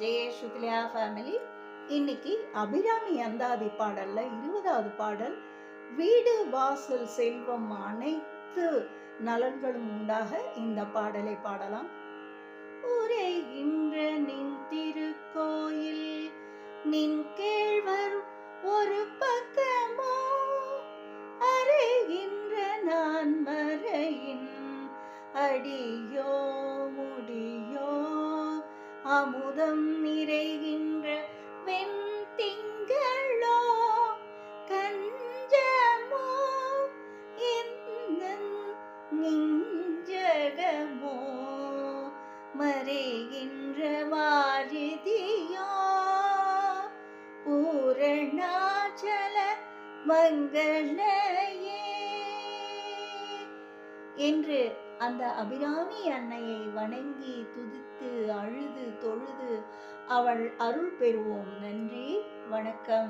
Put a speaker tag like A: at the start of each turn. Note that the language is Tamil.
A: ஜெயஸ்ருத்லியா ஃபேமிலி இன்னைக்கு அபிராமி அந்தாதி பாடல்ல இருபதாவது பாடல் வீடு வாசல் செல்வம் அனைத்து நலன்களும் உண்டாக இந்த பாடலை பாடலாம். உரைகின்ற நின் திருக்கோயில் நின் கேழ்வர் ஒரு பக்கமோ அறைகின்ற நான் மறையின் அடியோ. அமுதம் நிறைகின்ற வெண்திங்களோ கஞ்சமோ நெஞ்சகமோ மறைகின்ற வாரிதியோ பூரணாச்சல மங்களையே. என்று அந்த அபிராமி அன்னையை வணங்கி துதித்து அழுது தொழுது அவள் அருள் பெறுவோம். நன்றி வணக்கம்.